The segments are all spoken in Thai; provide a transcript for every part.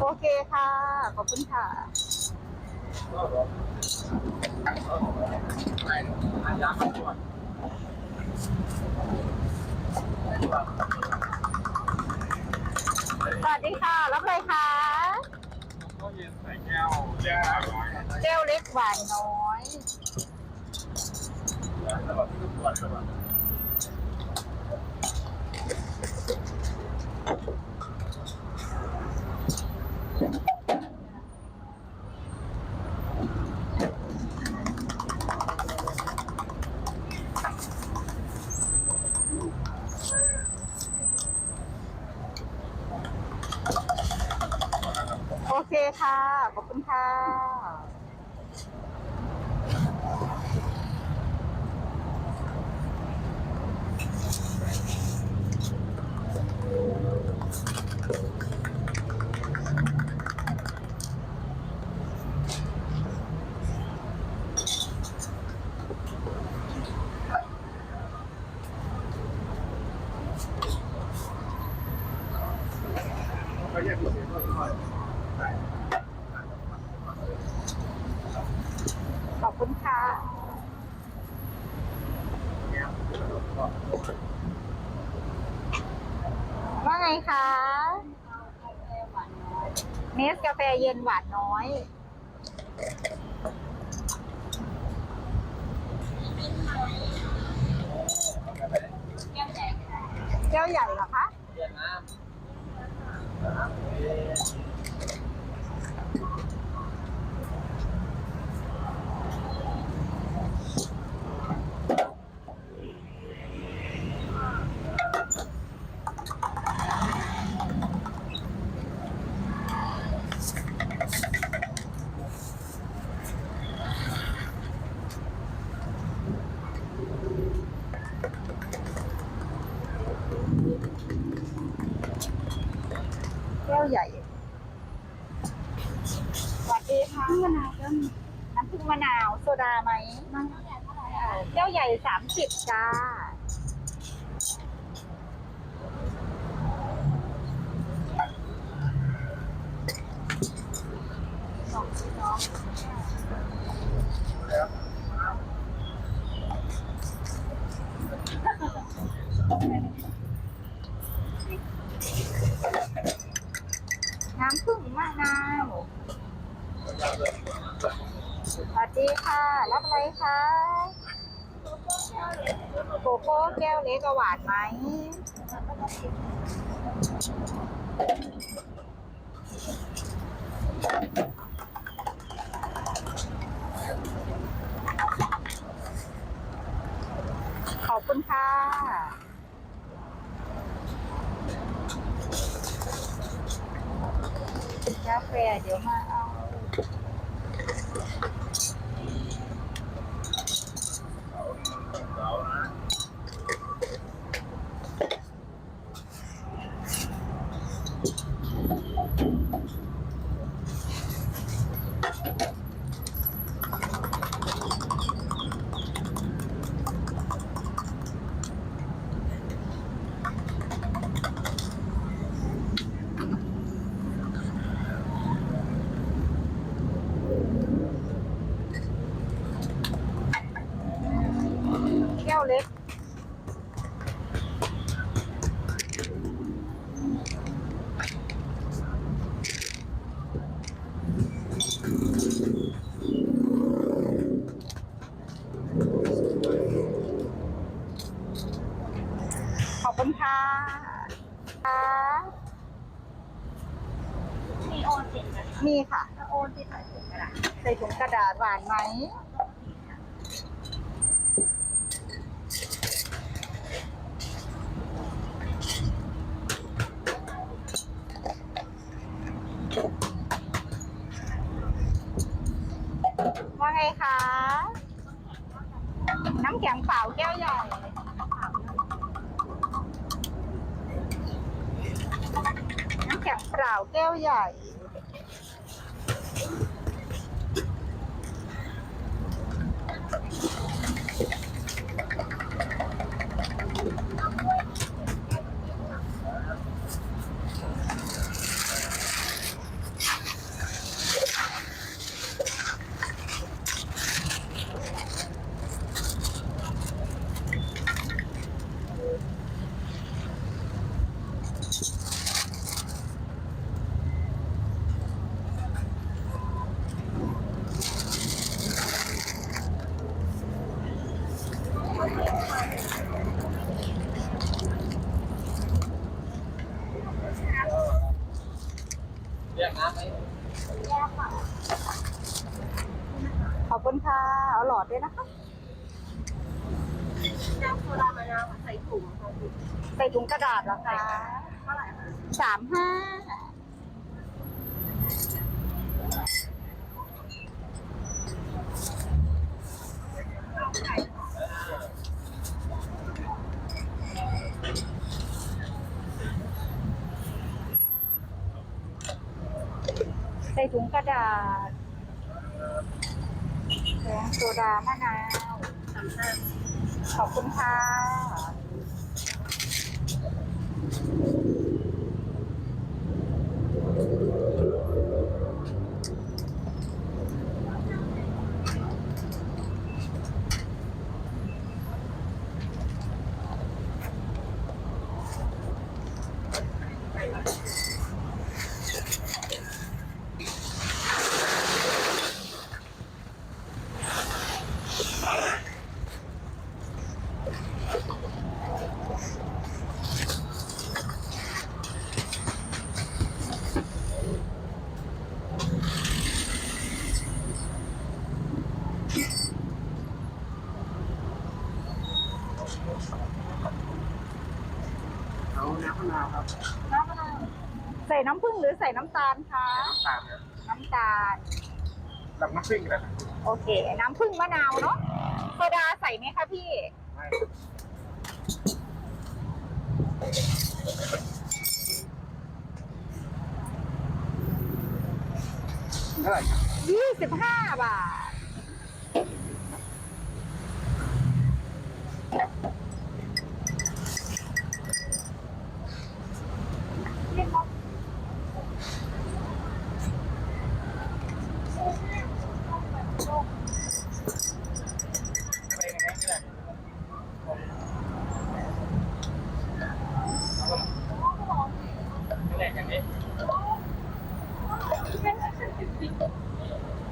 โอเคค่ะ ขอบคุณค่ะสวัสดีค่ะ รับอะไรคะก็เย็นใส่แก้วแก้วน้อยแก้วเล็กหวานน้อยแล้วแบบที่ทุก ค่ะ ขอบคุณค่ะ ก็แยกตัวเองก็ค่อย ขอบคุณค่ะ แก้วก็ ว่าไงคะเนสกาแฟเย็นหวานน้อย แก้วใหญ่เหรอคะเย็นน้ำ แก้วใหญ่สวัสดีค่ะมะนาวก็มีน้ำผึ้งมะนาวโซดาไหมแก้วใหญ่สามสิบจ้า น้ำผึ้งมะนาวสวัสดีค่ะ รับอะไรคะโกโก้แก้วเล็กหวานไหมขอบคุณค่ะาแฟเดี๋ยวมาเอา วเล็ก ขอบคุณค่ะค่ะมีโอนติดไหมมีค่ะถ้าโอนติดใส่ถุงกระดาษใส่ถุงกระดาษหวานไหม คะน้ำแข็งเปล่าแก้วใหญ่ น้ำแข็งเปล่าแก้วใหญ่ ขอบคุณค่ะ เอาหลอดด้วยนะคะน้ำโซดามะนาวใส่ถุงค่ะใส่ถุงกระดาษเหรอคะเท่าไหร่คะสามห้า ถุงกระดาษแกงโซดามะนาวขอบคุณค่ะ เอาน้ำมะนาวครับ น้ำมะนาวใส่ น้ำผึ้งหรือใส่น้ำตาลคะตามครับน้ำตาลลำน้ำซิ่งนะโอเค น้ำผึ้งมะนาวเนาะโซดาใส่ไหมคะพี่ไม่เท่าไหร่ครับยี่สิบห้าบาท ไปยังไงนี่แหละนี่แหละอย่างนี้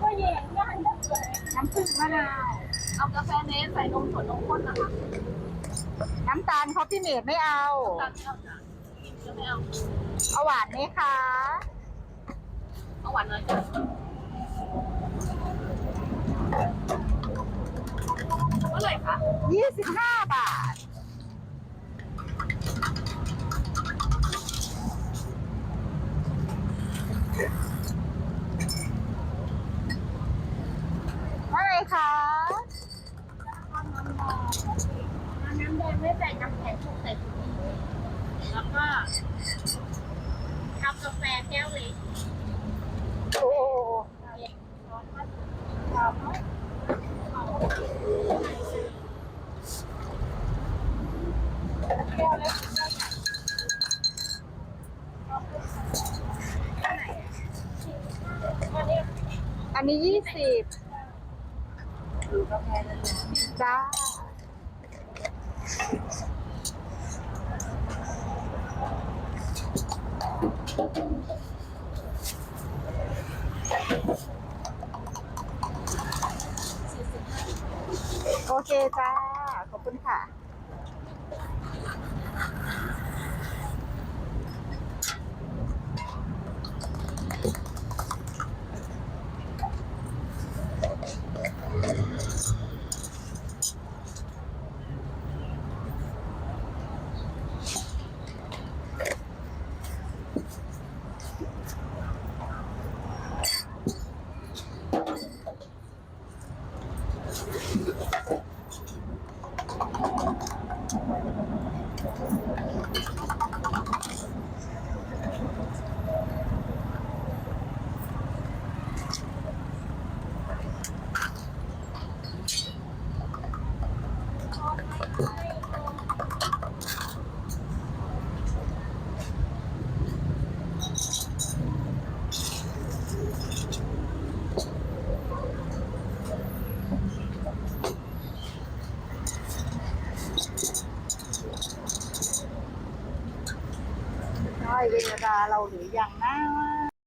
ก็แยกง่ายจังเลย น้ำผึ้งมะนาว เอากาแฟเนสใส่นมสดนมข้นนะคะ น้ำตาลค อฟฟี่เมดไม่เอา ตัดไม่เอาจ้ะกินก็ไม่เอาเอาหวานไหมคะ เอาหวานน้อยจ้ะเท่าไหร่คะยี่สิบห้าบาท อะไรคะ น้ำแดง ไม่ใส่น้ำแข็งถูกใส่ถุงแล้วก็ทำกาแฟแก้วเล็กโอ้ร้อนมากอันนี้ยี่สิบจ้า โอเคจ้า ขอบคุณค่ะ หรือยังนะ